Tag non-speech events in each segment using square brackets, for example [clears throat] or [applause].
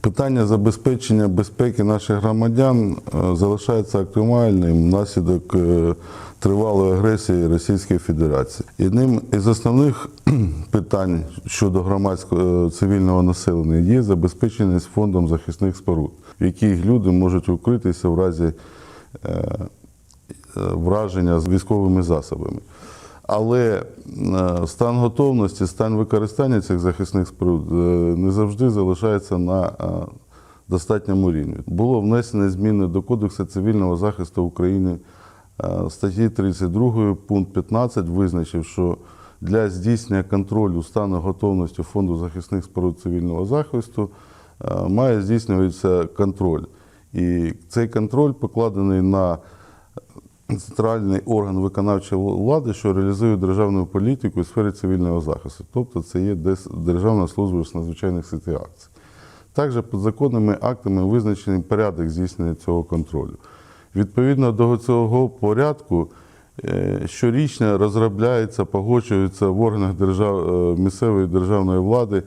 Питання забезпечення безпеки наших громадян е, залишається актуальним внаслідок е, тривалої агресії Російської Федерації. Одним із основних [clears throat] питань щодо громадського е, цивільного населення є забезпеченість фондом захисних споруд, в яких люди можуть укритися в разі враження з військовими засобами. Але е, стан готовності, стан використання цих захисних споруд е, не завжди залишається на е, достатньому рівні. Було внесено зміни до Кодексу цивільного захисту України статті 32 пункт 15 визначив, що для здійснення контролю стану готовності Фонду захисних споруд цивільного захисту має здійснюватися контроль. І цей контроль покладений на центральний орган виконавчої влади, що реалізує державну політику у сфері цивільного захисту. Тобто це є Державна служба з надзвичайних ситуацій. Також підзаконними актами визначений порядок здійснення цього контролю. Відповідно до цього порядку, е, щорічно розробляється, погоджується в органах держав, е, місцевої державної влади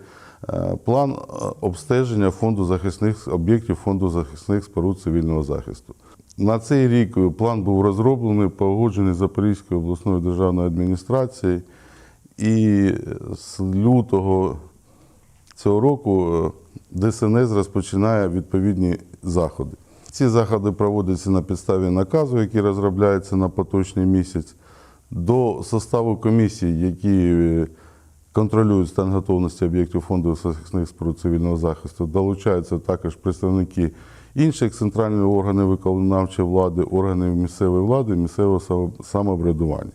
е, план обстеження фонду захисних об'єктів фонду захисних споруд цивільного захисту. На цей рік план був розроблений, погоджений Запорізькою обласною державною адміністрацією, і з лютого цього року е, ДСНС розпочинає відповідні заходи. Ці заходи проводяться на підставі наказу, який розробляється на поточний місяць. До составу комісій, які е, контролюють стан готовності об'єктів фонду захисних споруд цивільного захисту, долучаються також представники інших центральних органів виконавчої влади, органів місцевої влади, місцевого самоврядування.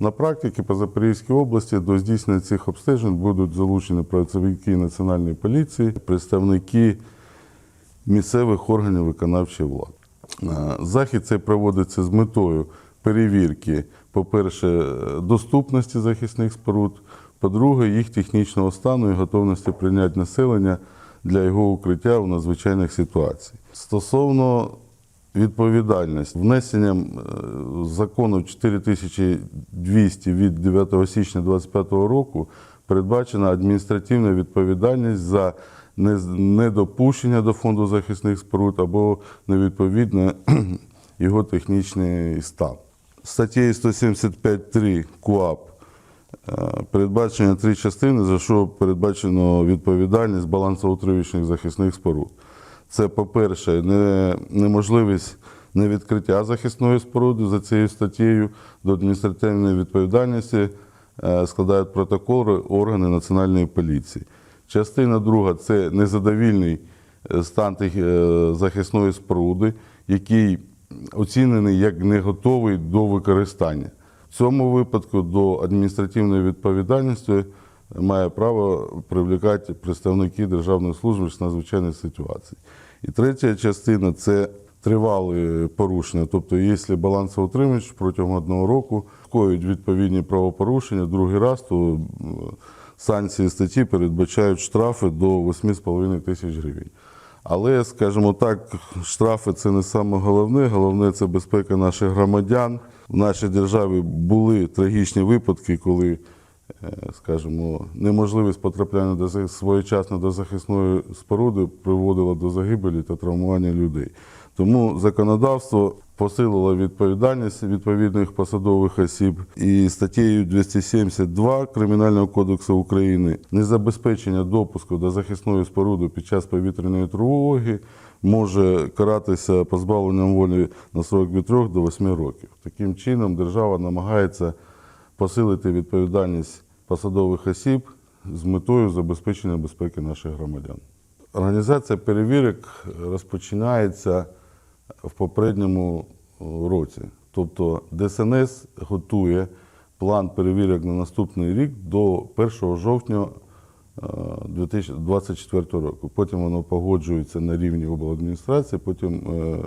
На практиці по Запорізькій області до здійснення цих обстежень будуть залучені працівники Національної поліції, представники місцевих органів виконавчої влади. Е, Захід цей проводиться з метою перевірки, по-перше, доступності захисних споруд, по-друге, їх технічного стану і готовності прийняти населення для його укриття в надзвичайних ситуаціях. Стосовно відповідальності, внесенням е, закону 4200 від 9 січня 2025 року передбачена адміністративна відповідальність за недопущення до фонду захисних споруд або невідповідне [clears throat] його технічний стан. Статтею 175.3 КУАП е, передбачено три частини, за що передбачено відповідальність балансоутримувачних захисних споруд. Це, по-перше, не- неможливість невідкриття захисної споруди за цією статтею до адміністративної відповідальності е, складають протокол органи Національної поліції. Частина друга це незадовільний е, стан захисної споруди, який оцінений як не готовий до використання. В цьому випадку до адміністративної відповідальності має право привлекати представники Державної служби з надзвичайних ситуацій. І третя частина це тривалі порушення. Тобто, якщо балансоутримувач протягом одного року скоюють відповідні правопорушення, другий раз, то санкції статті передбачають штрафи до 8,5 тисяч гривень. Але, скажімо так, штрафи це не саме головне. Головне це безпека наших громадян. В нашій державі були трагічні випадки, коли, е, скажімо, неможливість потрапляння до своєчасно до захисної споруди приводила до загибелі та травмування людей. Тому законодавство посилило відповідальність відповідних посадових осіб і статтею 272 Кримінального кодексу України незабезпечення допуску до захисної споруди під час повітряної тривоги може каратися позбавленням волі на срок від 3 до 8 років. Таким чином, держава намагається посилити відповідальність посадових осіб з метою забезпечення безпеки наших громадян. Організація перевірок розпочинається в попередньому році. Тобто ДСНС готує план перевірок на наступний рік до 1 жовтня е, 2024 року. Потім воно погоджується на рівні обладміністрації, потім е,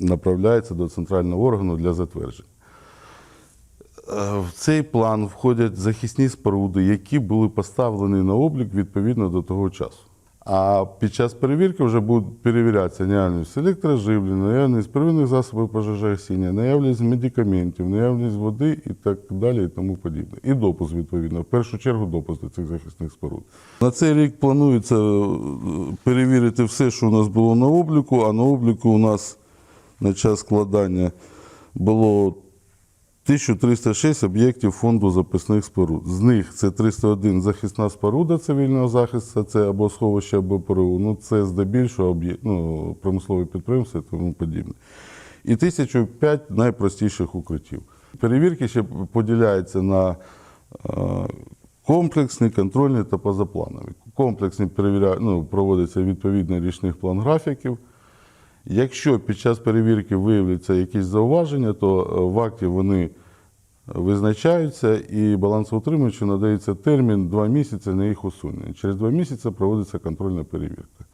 направляється до центрального органу для затвердження. Е, В цей план входять захисні споруди, які були поставлені на облік відповідно до того часу. А під час перевірки вже будуть перевірятися наявність електроживлення, наявність первинних засобів пожежогасіння, наявність медикаментів, наявність води і так далі, і тому подібне. І допуск, відповідно. В першу чергу допуск до цих захисних споруд. На цей рік планується е, перевірити все, що у нас було на обліку, а на обліку у нас на час складання було 1306 об'єктів фонду запасних споруд. З них це 301 захисна споруда цивільного захисту, це або сховище, або ПРУ. Ну, це здебільшого ну, промислові підприємства і тому подібне. І 1005 найпростіших укриттів. Перевірки ще поділяються на е, комплексні, контрольні та позапланові. Комплексні перевіря... ну, проводиться відповідно річних план графіків. Якщо під час перевірки виявляться якісь зауваження, то е, в акті вони визначаються і балансоутримувачу надається термін 2 місяці на їх усунення. Через 2 місяці проводиться контрольна перевірка.